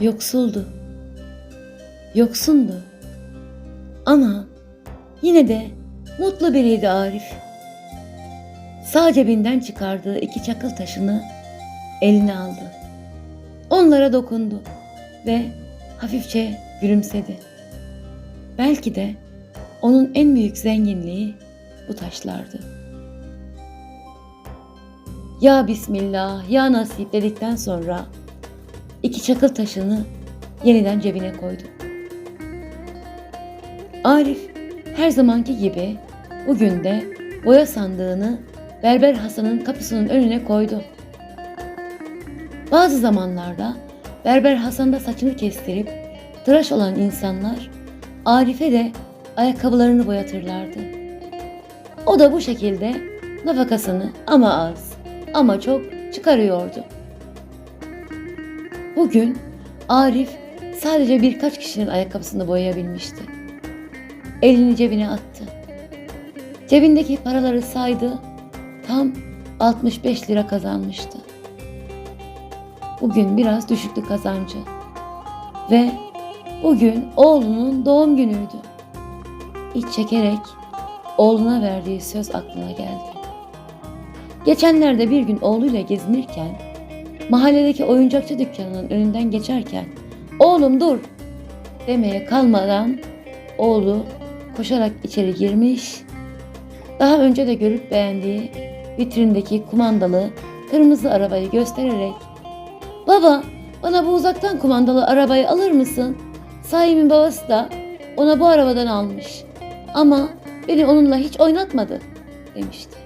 Yoksuldu. Yoksundu. Ama yine de mutlu biriydi Arif. Sağ cebinden çıkardığı iki çakıl taşını eline aldı. Onlara dokundu ve hafifçe gülümsedi. Belki de onun en büyük zenginliği bu taşlardı. Ya Bismillah, ya nasip dedikten sonra iki çakıl taşını yeniden cebine koydu. Arif her zamanki gibi bugün de boya sandığını Berber Hasan'ın kapısının önüne koydu. Bazı zamanlarda Berber Hasan'da saçını kestirip tıraş olan insanlar Arif'e de ayakkabılarını boyatırlardı. O da bu şekilde nafakasını ama az ama çok çıkarıyordu. Bugün Arif sadece birkaç kişinin ayakkabısını boyayabilmişti. Elini cebine attı. Cebindeki paraları saydı. Tam 65 lira kazanmıştı. Bugün biraz düşüktü kazancı. Ve bugün oğlunun doğum günüydü. İç çekerek oğluna verdiği söz aklına geldi. Geçenlerde bir gün oğluyla gezinirken mahalledeki oyuncakçı dükkanının önünden geçerken "Oğlum dur!" demeye kalmadan oğlu koşarak içeri girmiş. Daha önce de görüp beğendiği vitrindeki kumandalı kırmızı arabayı göstererek "Baba, bana bu uzaktan kumandalı arabayı alır mısın? Sahibin babası da ona bu arabadan almış. Ama beni onunla hiç oynatmadı." demişti.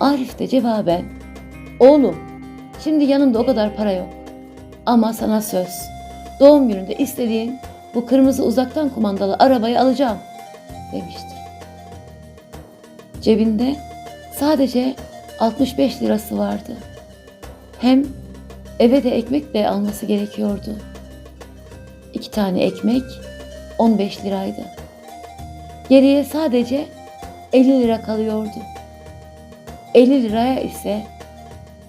Arif de cevaben "Oğlum, şimdi yanımda o kadar para yok. Ama sana söz. Doğum gününde istediğin bu kırmızı uzaktan kumandalı arabayı alacağım." demişti. Cebinde sadece 65 lirası vardı. Hem eve de ekmek de alması gerekiyordu. İki tane ekmek 15 liraydı. Geriye sadece 50 lira kalıyordu. 50 liraya ise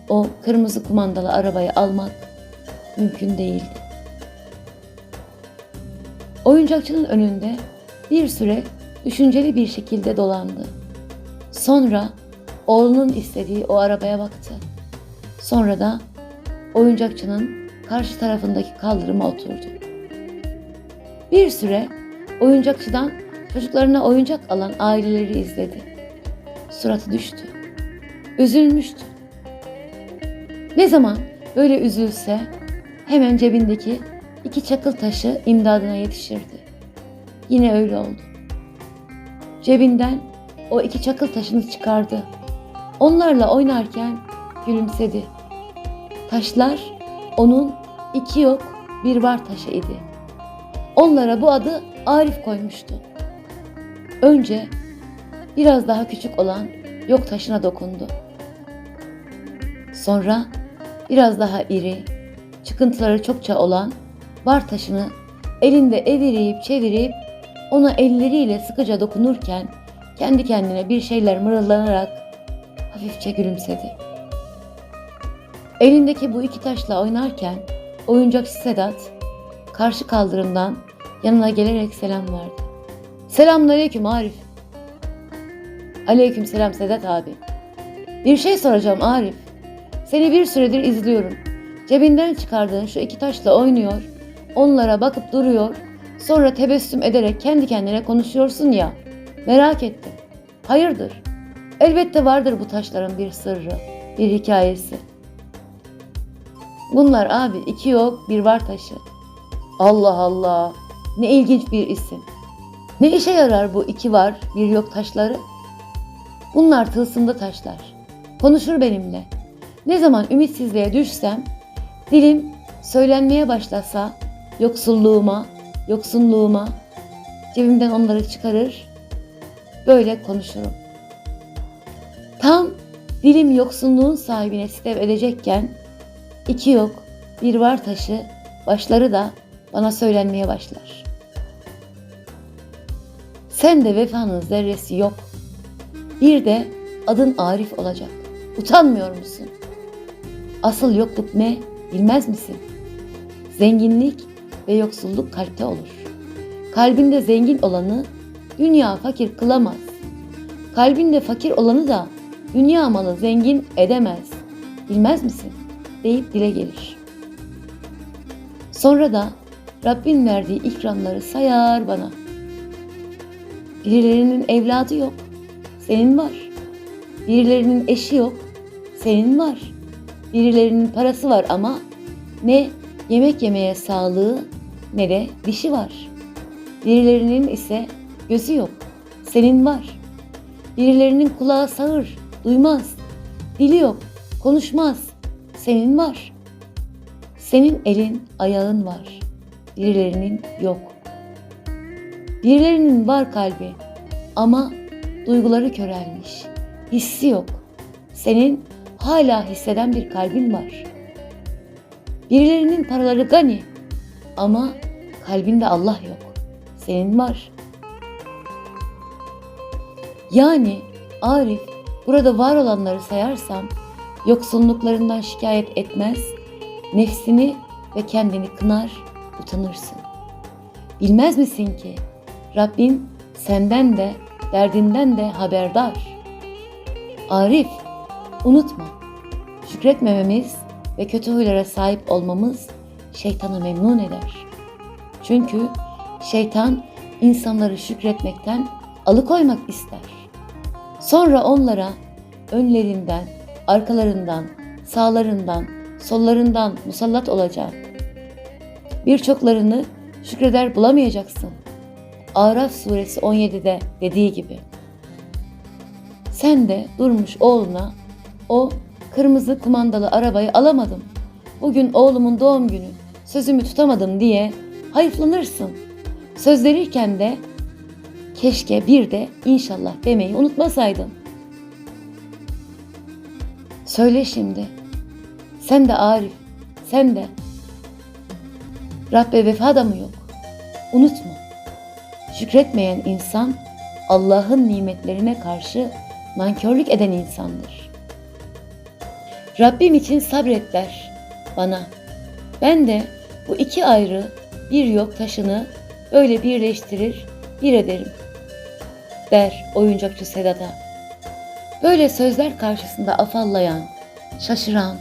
o kırmızı kumandalı arabayı almak mümkün değildi. Oyuncakçının önünde bir süre düşünceli bir şekilde dolandı. Sonra oğlunun istediği o arabaya baktı. Sonra da oyuncakçının karşı tarafındaki kaldırıma oturdu. Bir süre oyuncakçıdan çocuklarına oyuncak alan aileleri izledi. Suratı düştü. Üzülmüştü. Ne zaman böyle üzülse hemen cebindeki iki çakıl taşı imdadına yetişirdi. Yine öyle oldu. Cebinden o iki çakıl taşını çıkardı. Onlarla oynarken gülümsedi. Taşlar onun iki yok bir var taşı idi. Onlara bu adı Arif koymuştu. Önce biraz daha küçük olan yok taşına dokundu. Sonra biraz daha iri, çıkıntıları çokça olan var taşını elinde evirip çevirip ona elleriyle sıkıca dokunurken kendi kendine bir şeyler mırıldanarak hafifçe gülümsedi. Elindeki bu iki taşla oynarken oyuncakçı Sedat karşı kaldırımdan yanına gelerek selam verdi. Selamünaleyküm Arif. Aleyküm selam Sedat abi. Bir şey soracağım Arif. Seni bir süredir izliyorum. Cebinden çıkardığın şu iki taşla oynuyor. Onlara bakıp duruyor. Sonra tebessüm ederek kendi kendine konuşuyorsun ya. Merak ettim. Hayırdır? Elbette vardır bu taşların bir sırrı, bir hikayesi. Bunlar abi iki yok bir var taşı. Allah Allah. Ne ilginç bir isim. Ne işe yarar bu iki var bir yok taşları? Bunlar tılsımlı taşlar. Konuşur benimle. Ne zaman ümitsizliğe düşsem, dilim söylenmeye başlasa yoksulluğuma, yoksunluğuma, cebimden onları çıkarır, böyle konuşurum. Tam dilim yoksunluğun sahibine sitem edecekken, iki yok, bir var taşı, başları da bana söylenmeye başlar. Sen de vefanın zerresi yok. Bir de adın Arif olacak. Utanmıyor musun? Asıl yokluk ne bilmez misin? Zenginlik ve yoksulluk kalpte olur. Kalbinde zengin olanı dünya fakir kılamaz. Kalbinde fakir olanı da dünya malı zengin edemez. Bilmez misin? deyip dile gelir. Sonra da Rabbin verdiği ikramları sayar bana. Birilerinin evladı yok, senin var. Birilerinin eşi yok, senin var. Birilerinin parası var ama ne yemek yemeye sağlığı ne de dişi var. Birilerinin ise gözü yok, senin var. Birilerinin kulağı sağır, duymaz. Dili yok, konuşmaz, senin var. Senin elin, ayağın var. Birilerinin yok. Birilerinin var kalbi ama duyguları körelmiş. Hissi yok. Senin hala hisseden bir kalbin var. Birilerinin paraları gani ama kalbinde Allah yok. Senin var. Yani Arif burada var olanları sayarsam yoksunluklarından şikayet etmez, nefsini ve kendini kınar, utanırsın. Bilmez misin ki Rabbin senden de derdinden de haberdar. Arif, unutma. Şükretmememiz ve kötü huylara sahip olmamız şeytanı memnun eder. Çünkü şeytan insanları şükretmekten alıkoymak ister. Sonra onlara önlerinden, arkalarından, sağlarından, sollarından musallat olacak. Birçoklarını şükreder bulamayacaksın. Araf suresi 17'de dediği gibi. Sen de durmuş oğluna o kırmızı kumandalı arabayı alamadım. Bugün oğlumun doğum günü. Sözümü tutamadım diye hayıflanırsın. Söz verirken de keşke bir de inşallah demeyi unutmasaydın. Söyle şimdi. Sen de Arif, sen de. Rabbe vefa da mı yok? Unutma. Şükretmeyen insan Allah'ın nimetlerine karşı nankörlük eden insandır. Rabbim için sabret der bana. Ben de bu iki ayrı bir yok taşını böyle birleştirir bir ederim der oyuncakçı Sedat'a. Böyle sözler karşısında afallayan, şaşıran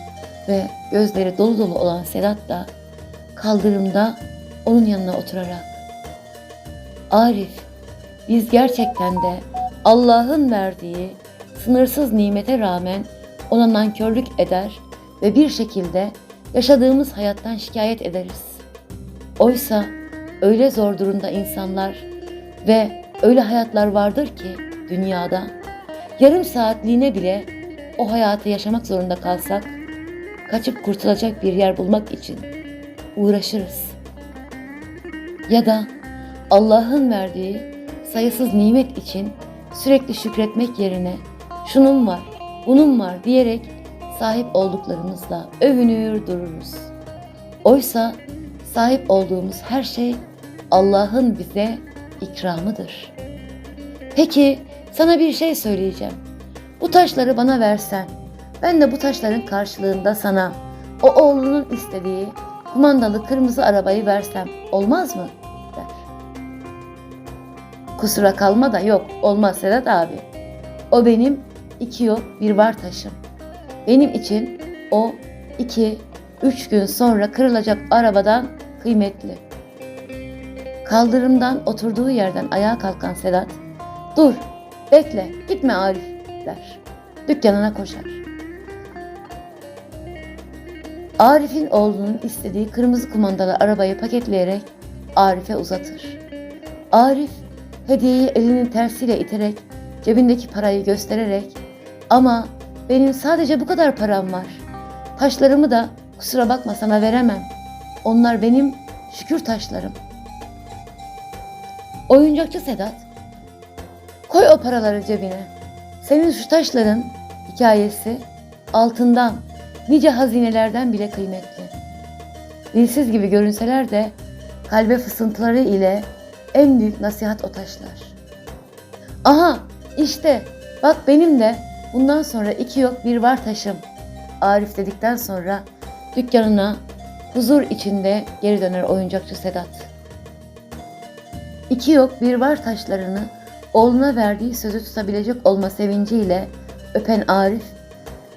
ve gözleri dolu dolu olan Sedat da kaldırımda onun yanına oturarak Arif, biz gerçekten de Allah'ın verdiği sınırsız nimete rağmen ona nankörlük eder ve bir şekilde yaşadığımız hayattan şikayet ederiz. Oysa öyle zor durumda insanlar ve öyle hayatlar vardır ki dünyada yarım saatliğine bile o hayatı yaşamak zorunda kalsak kaçıp kurtulacak bir yer bulmak için uğraşırız. Ya da Allah'ın verdiği sayısız nimet için sürekli şükretmek yerine şunun var, bunun var diyerek sahip olduklarımızla övünür dururuz. Oysa sahip olduğumuz her şey Allah'ın bize ikramıdır. Peki sana bir şey söyleyeceğim. Bu taşları bana versen, ben de bu taşların karşılığında sana o oğlunun istediği kumandalı kırmızı arabayı versem olmaz mı? der. Kusura kalma da yok olmaz Sedat abi. O benim iki yok bir var taşım. Benim için o iki, üç gün sonra kırılacak arabadan kıymetli. Kaldırımdan oturduğu yerden ayağa kalkan Sedat, ''Dur, bekle, gitme Arif.'' der. Dükkanına koşar. Arif'in oğlunun istediği kırmızı kumandalı arabayı paketleyerek Arif'e uzatır. Arif hediyeyi elinin tersiyle iterek cebindeki parayı göstererek ama benim sadece bu kadar param var. Taşlarımı da kusura bakma sana veremem. Onlar benim şükür taşlarım. Oyuncakçı Sedat koy o paraları cebine. Senin şu taşların hikayesi altından nice hazinelerden bile kıymetli. Dilsiz gibi görünseler de kalbe fısıltıları ile en büyük nasihat o taşlar. Aha işte bak benim de bundan sonra iki yok bir var taşım. Arif dedikten sonra dükkanına huzur içinde geri döner oyuncakçı Sedat. İki yok bir var taşlarını oğluna verdiği sözü tutabilecek olma sevinciyle öpen Arif,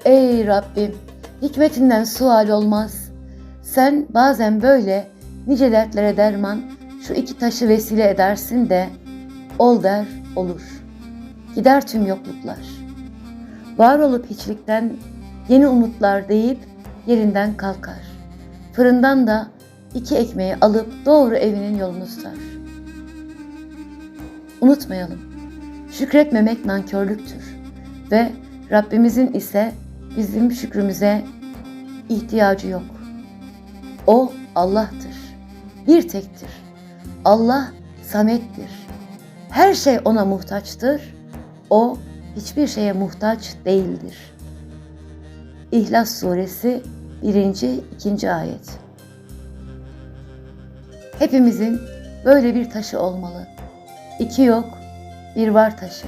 Ey Rabbim hikmetinden sual olmaz. Sen bazen böyle nice dertlere derman şu iki taşı vesile edersin de ol der olur. Gider tüm yokluklar. Var olup hiçlikten yeni umutlar deyip yerinden kalkar. Fırından da iki ekmeği alıp doğru evinin yolunu tutar. Unutmayalım. Şükretmemek nankörlüktür ve Rabbimizin ise bizim şükrümüze ihtiyacı yok. O Allah'tır. Bir tektir. Allah samettir. Her şey ona muhtaçtır. O hiçbir şeye muhtaç değildir. İhlas Suresi 1. 2. ayet. Hepimizin böyle bir taşı olmalı. İki yok, bir var taşı.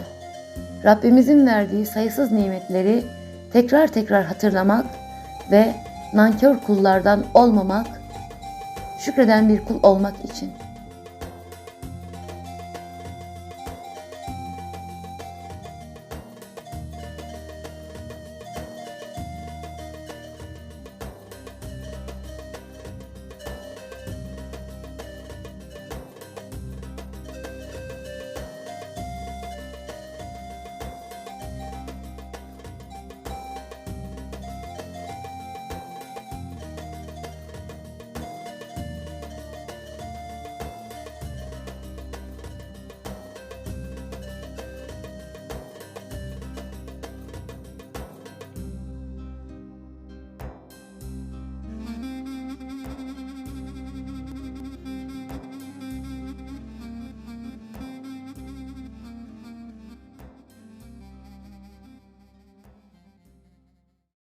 Rabbimizin verdiği sayısız nimetleri tekrar tekrar hatırlamak ve nankör kullardan olmamak, şükreden bir kul olmak için.